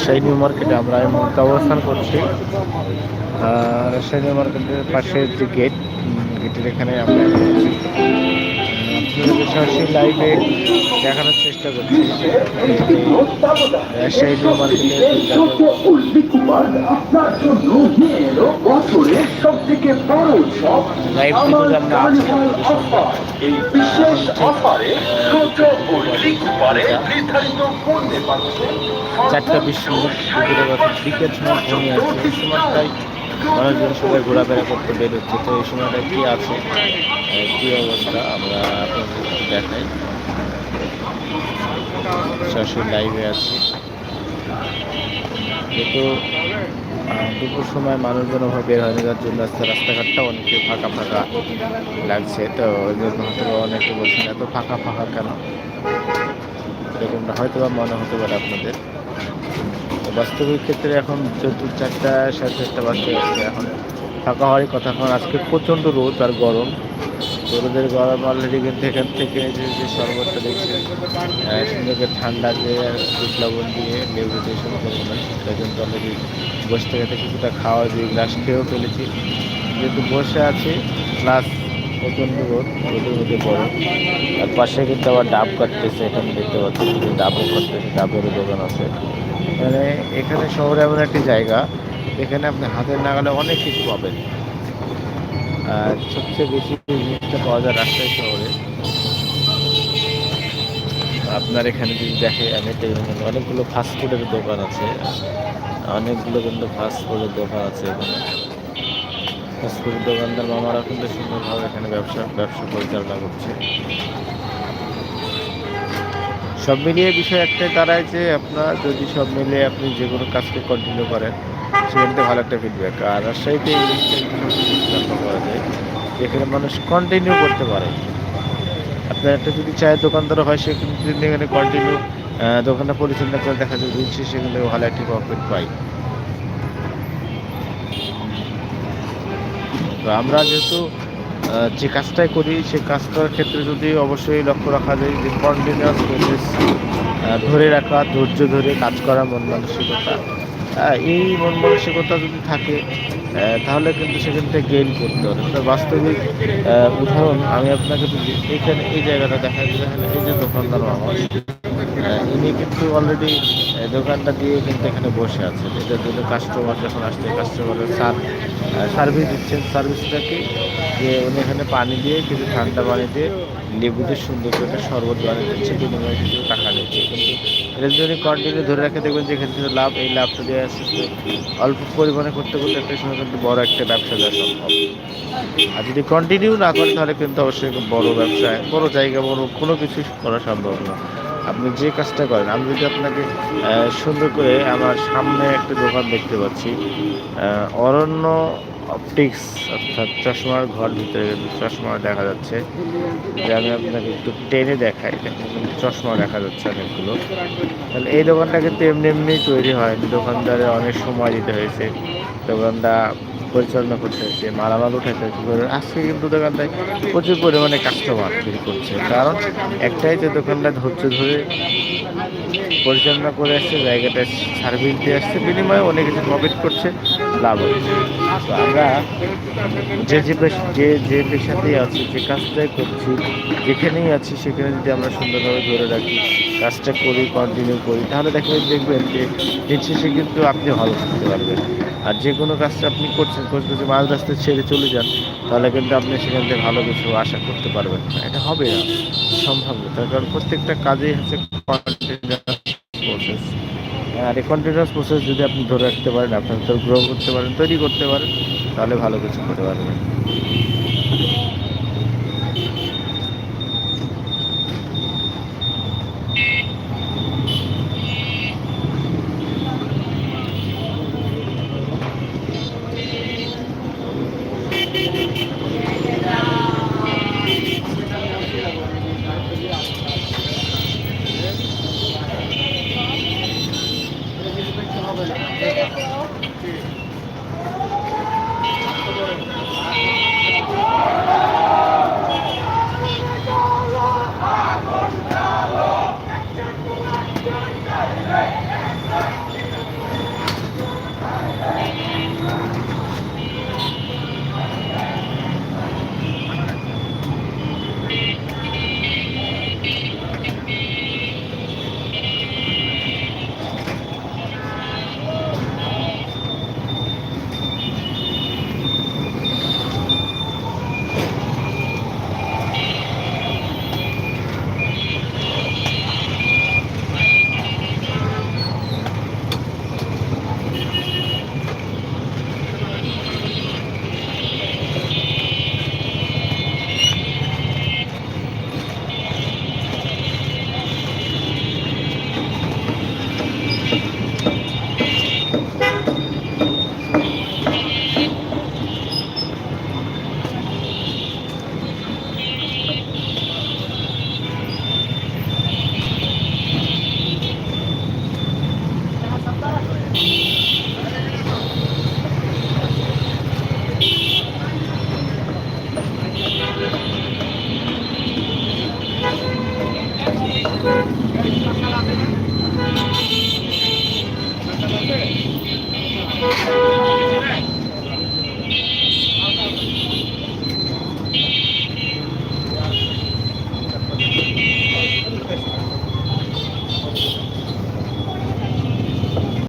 Rajshahi new মার্কেটে আমরা এই মুহূর্তে অবস্থান করছি। রাজশাহী নিউ মার্কেটের পাশে যে গেট গেটের এখানে আমরা সরাসরি লাইভে দেখানোর চেষ্টা করছি। রাজশাহী নিউ চারটা বিশ মিনিট কথা বিকেল সময় ঘুমিয়ে আছে। মানুষজন সবাই ঘোরাফেরা করতে বের হচ্ছে। তো এই সময়টা কী আছে? কি অবস্থা? আমরা আপনাদের দেখাই। সরাসরি লাইভে আছি। আহ, দুপুর সময় মানুষজন ওভাবে বের হয়নি যার জন্য রাস্তা রাস্তাঘাটটা অনেকে ফাঁকা ফাঁকা লাগছে। তো ওই জন্য হয়তো অনেকে বলছেন এত ফাঁকা ফাঁকা কেন? এরকমটা হয়তো বা মনে হতে পারে আপনাদের। বাস্তবিক ক্ষেত্রে এখন চতুর চারটা সাড়ে চারটা বাজতে যাচ্ছে এখন ফাঁকা হওয়ারই কথা। কারণ আজকে প্রচণ্ড রোদ আর গরম। রোদের গরম অলরেডি কিন্তু এখান থেকে যে যে শরবতটা দেখছেন আহ, ঠান্ডা যে লবণ দিয়ে লেবু দিয়ে না সেটা কিন্তু অলরেডি বসে থেকে কিছুটা খাওয়া দিয়ে গ্লাস খেয়েও ফেলেছি। যেহেতু বসে আছি প্লাস প্রচণ্ড রোদ রোদের মধ্যে গরম। আর পাশে কিন্তু আবার ডাব কাটতেছে এখানে দেখতে পাচ্ছি ডাবও কাটতেছে ডাবেরও দোকান আছে। মানে এখানে শহরে এমন একটি জায়গা এখানে আপনি হাতের নাগালে অনেক কিছু পাবেন। আর সবচেয়ে বেশি জিনিসটা পাওয়া যায় রাজশাহী শহরে। আপনার এখানে যদি দেখে, আমি অনেকগুলো ফাস্টফুডের দোকান আছে। অনেকগুলো কিন্তু ফাস্টফুডের দোকান আছে এখানে। ফাস্টফুডের দোকানদার মামারা কিন্তু সুন্দরভাবে এখানে ব্যবসা ব্যবসা পরিচালনা করছে। সব মিলিয়ে বিষয় একটাই দাঁড়ায় যে আপনার যদি সব মিলিয়ে আপনি যে কোনো কাজকে কন্টিনিউ করেন সেখান ভালো একটা ফিডব্যাক আর রাজশাহীতে করা যায়, যেখানে মানুষ কন্টিনিউ করতে পারে। আপনার একটা যদি চায়ের দোকানদার হয়, সে কিন্তু এখানে কন্টিনিউ দোকানটা পরিচালনা করে দেখা যায় শেষে কিন্তু ভালো একটি প্রফিট পাই তো আমরা যেহেতু যে কাজটাই করি সেই কাজটার ক্ষেত্রে যদি অবশ্যই লক্ষ্য রাখা যায় যে কন্টিনিউয়াস প্রসেস ধরে রাখা ধৈর্য ধরে কাজ করা মন মানসিকতা। এই মন মানসিকতা যদি থাকে তাহলে কিন্তু সেখান থেকে গেইন করতে হবে। তো বাস্তবিক উদাহরণ আমি আপনাকে এখানে এই জায়গাটা দেখা যায় এই যে দোকানদার আহ, ইনি কিন্তু অলরেডি দোকানটা দিয়ে কিন্তু এখানে বসে আছে এটার জন্য কাস্টমার যখন আসছে কাস্টমারের সার সার্ভিস দিচ্ছেন। সার্ভিসটা কি? যে উনি এখানে পানি দিয়ে, কিছু ঠান্ডা পানি দিয়ে লেবু দিয়ে সুন্দর করে একটা শরবত বানিয়ে দিচ্ছে বিনিময়ে কিছু টাকা নিচ্ছে কিন্তু এটা যদি কন্টিনিউ ধরে রাখে দেখবেন যে এখান থেকে লাভ, এই লাভটা দিয়ে আস্তে অল্প পরিমাণে করতে করতে একটা সময় কিন্তু বড় একটা ব্যবসা দেওয়া সম্ভব। আর যদি কন্টিনিউ না করে, তাহলে কিন্তু অবশ্যই বড় ব্যবসায়, বড় জায়গা, বড় কোনো কিছুই করা সম্ভব না। আপনি যে কাজটা করেন, আমি যদি আপনাকে সুন্দর করে আমার সামনে একটা দোকান দেখতে পাচ্ছি অরণ্য অপটিক্স অর্থাৎ চশমার ঘর ভিতরে চশমা দেখা যাচ্ছে। যে আমি আপনাকে একটু টেনে দেখাই চশমা দেখা যাচ্ছে অনেকগুলো। তাহলে এই দোকানটা কিন্তু এমনি এমনি তৈরি হয়নি দোকানদারে অনেক সময় দিতে হয়েছে। দোকানটা পরিচালনা করতে হয়েছে, মালামাল করে আজকে কিন্তু দোকানটায় প্রচুর পরিমাণে কাস্টমার ভিড় করছে। কারণ একটাই যে দোকানটা ধৈর্য ধরে পরিচালনা করে আসছে, জায়গাটা সার্ভিস দিয়ে আসছে, বিনিময়ে অনেক কিছু প্রফিট করছে, লাভ হচ্ছে। আমরা যে যে পেশ- যে যে পেশাতেই আছি, যে কাজটাই করছি, যেখানেই আছি, সেখানে যদি আমরা সুন্দরভাবে ধরে রাখি, কাজটা করি কন্টিনিউ করি, তাহলে দেখবেন দেখবেন যে দিন শেষে কিন্তু আপনি ভালো থাকতে পারবেন। আর যে কোনো কাজটা আপনি করছেন যে মাঝ রাস্তায় ছেড়ে চলে যান, তাহলে কিন্তু আপনি সেখান থেকে ভালো কিছু আশা করতে পারবেন না। এটা হবে না সম্ভব না তার কারণ প্রত্যেকটা কাজেই হচ্ছে প্রসেস আর এই কন্টিনিউয়াস প্রসেস যদি আপনি ধরে রাখতে পারেন, আপনার তো গ্রো করতে পারেন, তৈরি করতে পারেন, তাহলে ভালো কিছু করতে পারবেন।